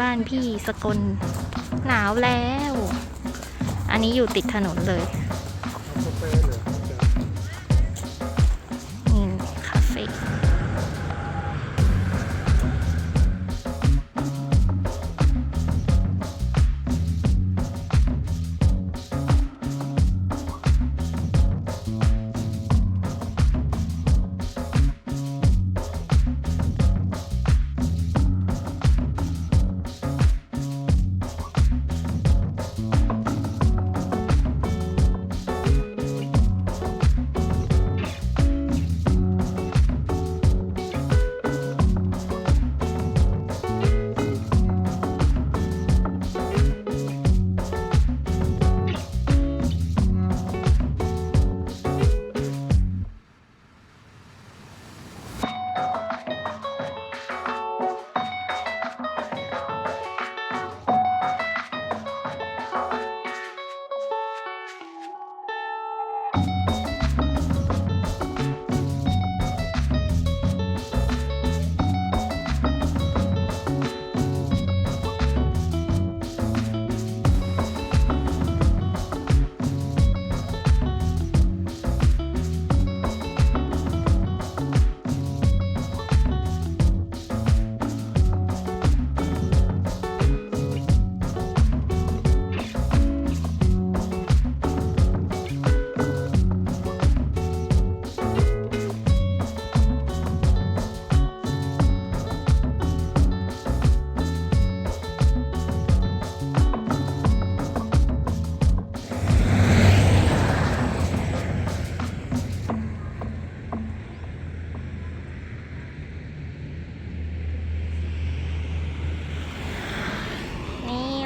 บ้านพี่สกลหนาวแล้ว อันนี้อยู่ติดถนนเลย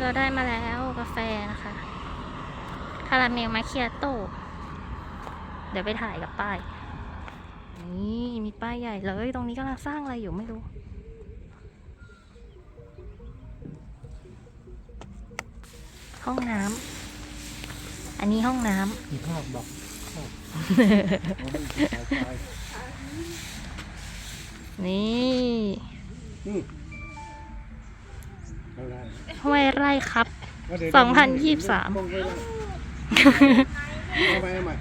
เราได้มาแล้วกาแฟนะคะคาราเมลมาเคียโต้เดี๋ยวไปถ่ายกับป้าย นี่มีป้ายใหญ่เลย ตรงนี้กำลังสร้างอะไรอยู่ไม่รู้ ห้องน้ำอันนี้ห้องน้ำมีภาพบอกภาพเอาไปถ่ายไปนี่อืมเอาได้ ห้วยไร่ครับว่าเดี๋ยวสองพันยี่สิบสามคงไม่ได้เอาไปเอาใหม่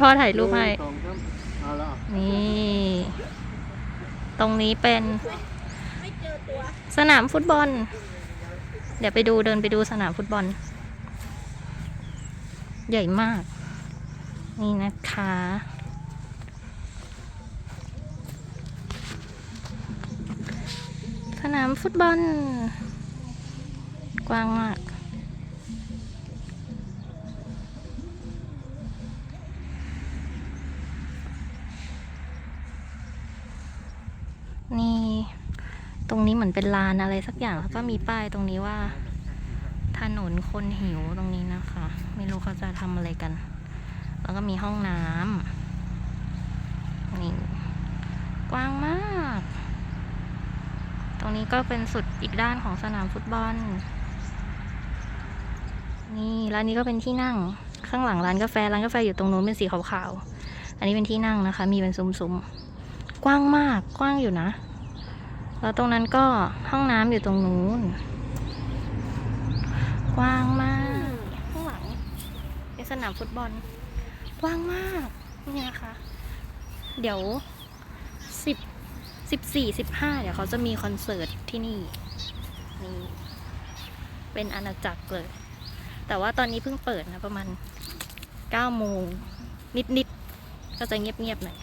พ่อถ่ายรูปให้นึ่งสองสามเอาแล้วนี่ ตรงนี้เป็น สนามฟุตบอล เดี๋ยวไปดูเดินไปดูสนามฟุตบอล ใหญ่มาก นี่นะคะสนามฟุตบอลก ว้างมาก นี่ ตรงนี้เหมือนเป็นลานอะไรสักอย่างแล้วก็มีป้ายตรงนี้ว่า ถนนคนหิวตรงนี้นะคะ ไม่รู้เขาจะทำอะไรกัน แล้วก็มีห้องน้ำนี่กว้างมาก ตรงนี้ก็เป็นสุดอีกด้านของสนามฟุตบอล นี่ร้านนี้ก็เป็นที่นั่งข้างหลังร้านกาแฟร้านกาแฟอยู่ตรงนู้นเป็นสีขาวๆอันนี้เป็นที่นั่งนะคะ มีเป็นซุ้มๆกว้างมากกว้างอยู่นะ แล้วตรงนั้นก็ห้องน้ำอยู่ตรงนู้นกว้างมากข้างหลังเป็นสนามฟุตบอลกว้างมากนี่นะคะ เดี๋ยวสิบสิบสี่สิบห้าเดี๋ยวเขาจะมีคอนเสิร์ตที่นี่นี่เป็นอาณาจักรเลย แต่ว่าตอนนี้เพิ่งเปิดนะประมาณเก้าโมงนิดๆก็จะเงียบๆหน่อย